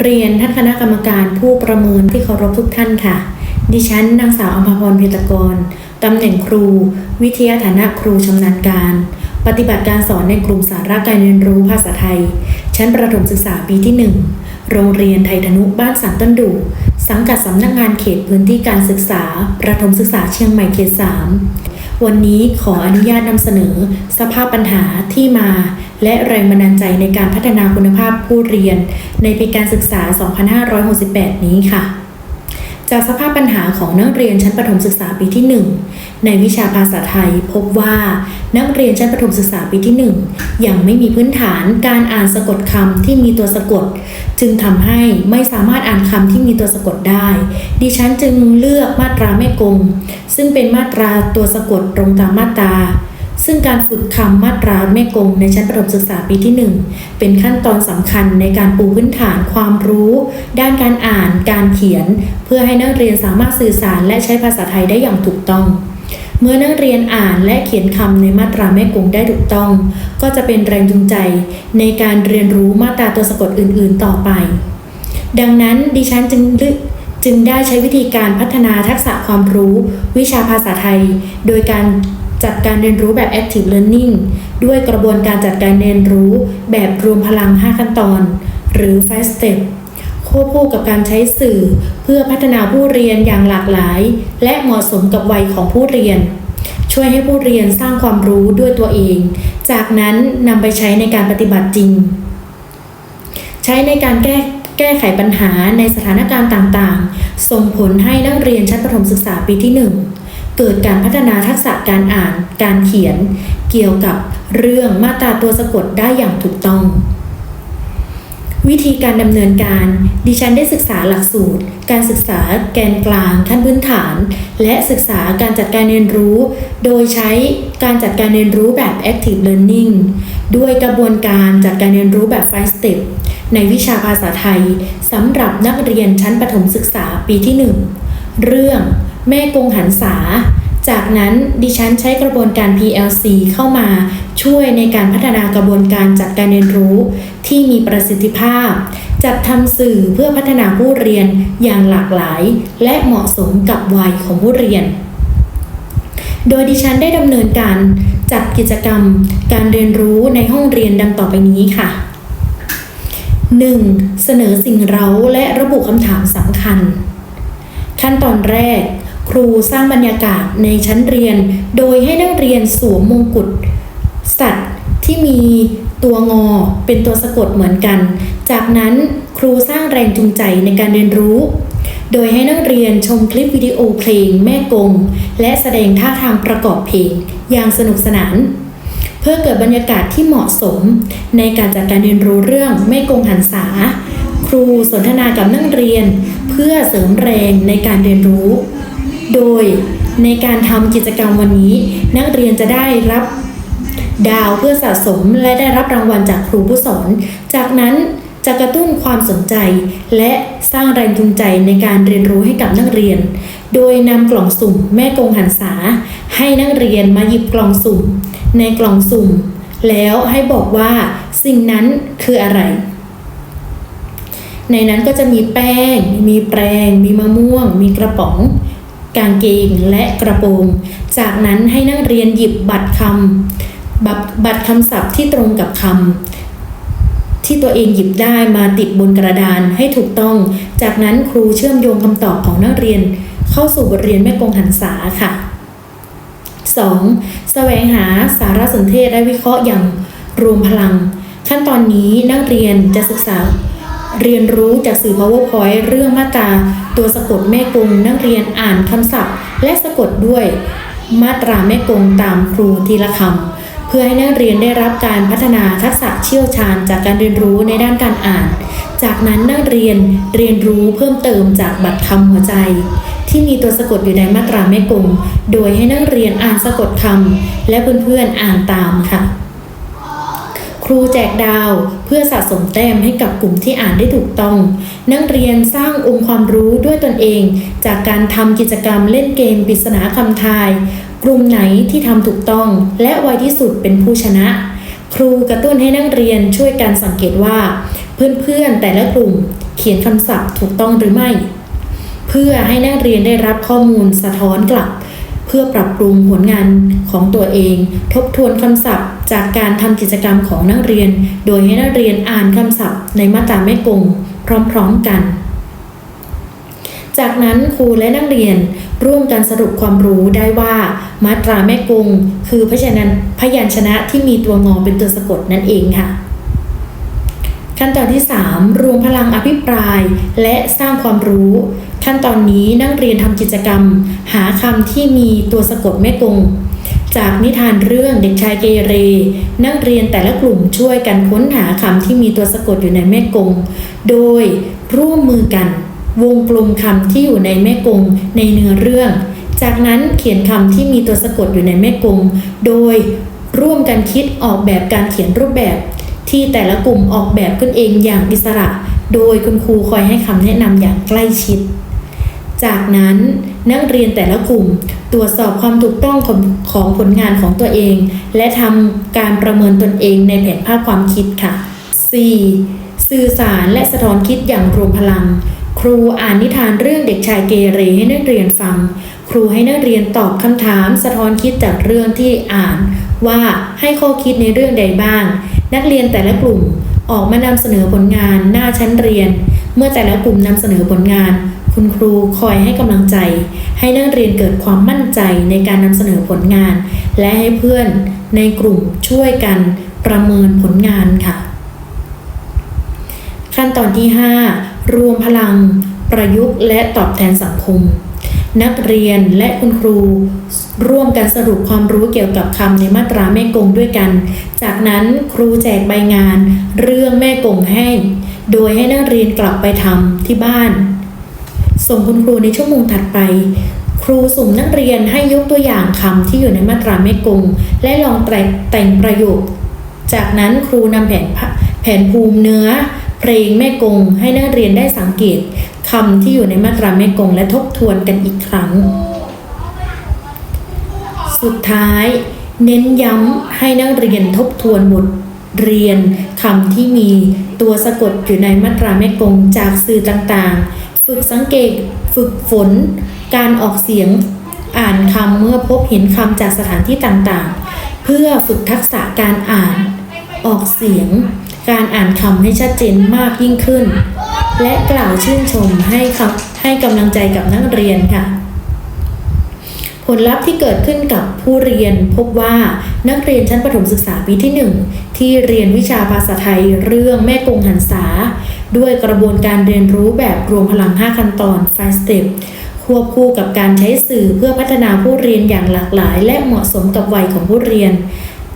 เรียนท่านคณะกรรมการผู้ประเมินที่เคารพทุกท่านค่ะ ดิฉันนางสาวอภพรเพตรกรตำแหน่งครู วิทยาฐานะครูชำนาญการ ปฏิบัติการสอนในกลุ่มสาระการเรียนรู้ภาษาไทย ชั้นประถมศึกษาปีที่ 1 โรงเรียนไทยธนุบ้านสันต้นดู สังกัดสำนักงานเขตพื้นที่การศึกษา ประถมศึกษาเชียงใหม่เขต3 วันนี้ขออนุญาตนำเสนอ สภาพปัญหาที่มา และแรงบันดาลใจในการพัฒนาคุณภาพผู้เรียน ในปีการศึกษา 2568 นี้ค่ะ จากสภาพปัญหาของนักเรียนชั้นประถมศึกษาปีที่ 1 ในวิชาภาษาไทยพบว่านักเรียนชั้นประถมศึกษาปีที่ 1 ยังไม่มีพื้นฐานการอ่านสะกดคำที่มีตัวสะกด จึงทำให้ไม่สามารถอ่านคำที่มีตัวสะกดได้ ดิฉันจึงเลือกมาตราแม่กงซึ่งเป็นมาตราตัวสะกดตรงตามมาตรา ซึ่งการฝึกคำมาตราแม่กงในชั้นประถมศึกษาปีที่ 1 เป็นขั้นตอนสำคัญในการปูพื้นฐานความรู้ ด้านการอ่านการเขียน เพื่อให้นักเรียนสามารถสื่อสารและใช้ภาษาไทยได้อย่างถูกต้อง เมื่อนักเรียนอ่านและเขียนคำในมาตราแม่กงได้ถูกต้อง ก็จะเป็นแรงจูงใจ ในการเรียนรู้มาตราตัวสะกดอื่น ๆ ต่อไป ดังนั้นดิฉันจึงจึงได้ใช้วิธีการพัฒนาทักษะความรู้ วิชาภาษาไทย โดยการ จัดการเรียนรู้แบบ active learning ด้วยกระบวนการจัดการเรียนรู้แบบรวมพลัง 5 ขั้นตอน หรือ5 step ควบคู่กับการใช้สื่อเพื่อพัฒนาผู้เรียนอย่างหลากหลาย และเหมาะสมกับวัยของผู้เรียน ช่วยให้ผู้เรียนสร้างความรู้ด้วยตัวเอง จากนั้นนำไปใช้ในการปฏิบัติจริง ใช้ในการแก้แก้ไขปัญหาในสถานการณ์ต่างๆ ส่งผลให้นักเรียนชั้นประถมศึกษาปีที่ 1 เกิดการพัฒนาทักษะการอ่านการเขียน เกี่ยวกับเรื่องมาตราตัวสะกดได้อย่างถูกต้อง วิธีการดำเนินการ ดิฉันได้ศึกษาหลักสูตร การศึกษาแกนกลางขั้นพื้นฐาน และศึกษาการจัดการเรียนรู้ โดยใช้การจัดการเรียนรู้แบบ active learning ด้วยกระบวนการจัดการเรียนรู้แบบ5 step ในวิชาภาษาไทยสำหรับนักเรียนชั้นประถมศึกษาปีที่ 1 เรื่อง แม่กงหันษา จากนั้นดิฉันใช้กระบวนการ PLC เข้ามาช่วยในการพัฒนากระบวนการจัดการเรียนรู้ที่มีประสิทธิภาพ จัดทำสื่อเพื่อพัฒนาผู้เรียนอย่างหลากหลาย และเหมาะสมกับวัยของผู้เรียน โดยดิฉันได้ดำเนินการจัดกิจกรรมการเรียนรู้ในห้องเรียนดังต่อไปนี้ค่ะ 1. เสนอสิ่งเร้าและระบุคำถามสำคัญ ขั้นตอนแรก ครูสร้างบรรยากาศในชั้นเรียน โดยให้นักเรียนสวมมงกุฎสัตว์ที่มีตัวงอเป็นตัวสะกดเหมือนกัน จากนั้นครูสร้างแรงจูงใจในการเรียนรู้ โดยให้นักเรียนชมคลิปวิดีโอเพลงแม่กง และแสดงท่าทางประกอบเพลงอย่างสนุกสนาน เพื่อเกิดบรรยากาศที่เหมาะสม ในการจัดการเรียนรู้เรื่องแม่กงหันษา ครูสนทนากับนักเรียน เพื่อเสริมแรงในการเรียนรู้ โดยในการทำกิจกรรมวันนี้ นักเรียนจะได้รับดาวเพื่อสะสมและได้รับรางวัลจากครูผู้สอน จากนั้นจะกระตุ้นความสนใจ และสร้างแรงจูงใจในการเรียนรู้ให้กับนักเรียน โดยนำกล่องสุ่มแม่กงหันษา ให้นักเรียนมาหยิบกล่องสุ่ม ในกล่องสุ่ม แล้วให้บอกว่าสิ่งนั้นคืออะไร ในนั้นก็จะมีแป้ง มีแปรงมีมะม่วง มีกระป๋อง กางเกงและกระโปรง จากนั้นให้นักเรียนหยิบบัตรคำบัตรบัตรคำศัพท์ที่ตรงกับคำที่ตัวเองหยิบได้มาติดบนกระดานให้ถูกต้อง จากนั้นครูเชื่อมโยงคำตอบของนักเรียน เข้าสู่บทเรียนแม่กงหันษาค่ะ 2. แสวงหาสารสนเทศและวิเคราะห์อย่างรวมพลัง ขั้นตอนนี้นักเรียนจะศึกษาเรียนรู้จากสื่อ powerpoint เรื่องมาตรา ตัวสะกดแม่กงนักเรียนอ่านคำศัพท์ และสะกดด้วยมาตราแม่กงตามครูทีละคำเพื่อให้นักเรียนได้รับการพัฒนาทักษะเชี่ยวชาญจากการเรียนรู้ในด้านการอ่าน จากนั้นนักเรียนเรียนรู้เพิ่มเติมจากบัตรคำหัวใจ ที่มีตัวสะกดอยู่ในมาตราแม่กงโดยให้นักเรียนอ่านสะกดคำและเพื่อนๆอ่านตามค่ะ ครูแจกดาวเพื่อสะสมแต้มให้กับกลุ่มที่อ่านได้ถูกต้อง นักเรียนสร้างองค์ความรู้ด้วยตนเอง จากการทำกิจกรรมเล่นเกมปริศนาคำทาย กลุ่มไหนที่ทำถูกต้อง และไวที่สุดเป็นผู้ชนะ ครูกระตุ้นให้นักเรียนช่วยกันสังเกตว่า เพื่อนๆแต่ละกลุ่มเขียนคำศัพท์ถูกต้องหรือไม่ เพื่อให้นักเรียนได้รับข้อมูลสะท้อนกลับ เพื่อปรับปรุงผลงานของตัวเอง ทบทวนคำศัพท์ จากการทำกิจกรรมของนักเรียน โดยให้นักเรียนอ่านคำศัพท์ในมาตราแม่กลพร้อมๆกัน จากนั้นครูและนักเรียนร่วมกันสรุปความรู้ได้ว่ามาตราแม่กลคือพยัญชนะพยัญชนะที่มีตัวงอเป็นตัวสะกดนั่นเองค่ะ ขั้นตอนที่ 3 รวมพลังอภิปรายและสร้างความรู้ ขั้นตอนนี้นักเรียนทำกิจกรรม หาคำที่มีตัวสะกดแม่กง จากนิทานเรื่องเด็กชายเกเร นักเรียนแต่ละกลุ่มช่วยกันค้นหาคำที่มีตัวสะกดอยู่ในแม่กง โดยร่วมมือกัน วงกลมคำที่อยู่ในแม่กงในเนื้อเรื่อง จากนั้นเขียนคำที่มีตัวสะกดอยู่ในแม่กง โดยร่วมกันคิดออกแบบการเขียนรูปแบบ ที่แต่ละกลุ่มออกแบบขึ้นเองอย่างอิสระ โดยคุณครูคอยให้คำแนะนำอย่างใกล้ชิด จากนั้น นักเรียนแต่ละกลุ่ม ตรวจสอบความถูกต้องของของผลงานของตัวเอง และทำการประเมินตนเองในแผนภาพความคิดค่ะ 4. สื่อสารและสะท้อนคิดอย่างรวมพลัง ครูอ่านนิทานเรื่องเด็กชายเกเรให้นักเรียนฟัง ครูให้นักเรียนตอบคำถาม สะท้อนคิดจากเรื่องที่อ่าน ว่าให้ข้อคิดในเรื่องใดบ้าง นักเรียนแต่ละกลุ่มออกมานำเสนอผลงานหน้าชั้นเรียน เมื่อแต่ละกลุ่มนำเสนอผลงาน คุณครูคอยให้กำลังใจ ให้นักเรียนเกิดความมั่นใจในการนำเสนอผลงาน และให้เพื่อนในกลุ่มช่วยกันประเมินผลงานค่ะ ขั้นตอนที่ 5 รวมพลัง ประยุกต์และตอบแทนสังคม นักเรียนและคุณครู ร่วมกันสรุปความรู้เกี่ยวกับคำในมาตราแม่กงด้วยกัน จากนั้นครูแจกใบงาน เรื่องแม่กงให้ โดยให้นักเรียนกลับไปทำที่บ้าน ส่งคุณครูในชั่วโมงถัดไป ครูสุ่มนักเรียนให้ยกตัวอย่างคำที่อยู่ในมาตราแม่กง และลองแต่งแตงประโยค จากนั้นครูนำแผนแผนภูมิเนื้อ เพลงแม่กง ให้นักเรียนได้สังเกตคำที่อยู่ในมาตราแม่กง และทบทวนกันอีกครั้ง สุดท้าย เน้นย้ำให้นักเรียนทบทวนบทเรียนคำที่มีตัวสะกดอยู่ในมาตราแม่กงจากสื่อต่างๆ ฝึกสังเกตฝึกฝน การออกเสียงอ่านคำเมื่อพบเห็นคำจากสถานที่ต่างๆ เพื่อฝึกทักษะการอ่านออกเสียง การอ่านคำให้ชัดเจนมากยิ่งขึ้น และกล่าวชื่นชมให้คำให้กำลังใจกับนักเรียนค่ะ ผลลัพธ์ที่เกิดขึ้นกับผู้เรียนพบว่านักเรียนชั้นประถมศึกษาปีที่ 1 ที่เรียนวิชาภาษาไทยเรื่องแม่กงหันษา ด้วยกระบวนการเรียนรู้แบบรวมพลัง 5 ขั้นตอน 5 step ควบคู่กับการใช้สื่อเพื่อพัฒนาผู้เรียนอย่างหลากหลาย และเหมาะสมกับวัยของผู้เรียน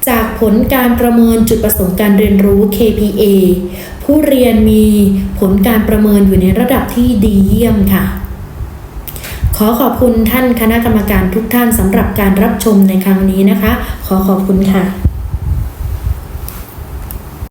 จากผลการประเมินจุดประสงค์การเรียนรู้ KPA ผู้เรียนมีผลการประเมินอยู่ในระดับที่ดีเยี่ยมค่ะ ขอขอบคุณท่านคณะกรรมการทุกท่านสำหรับการรับชมในครั้งนี้นะคะ ขอขอบคุณค่ะ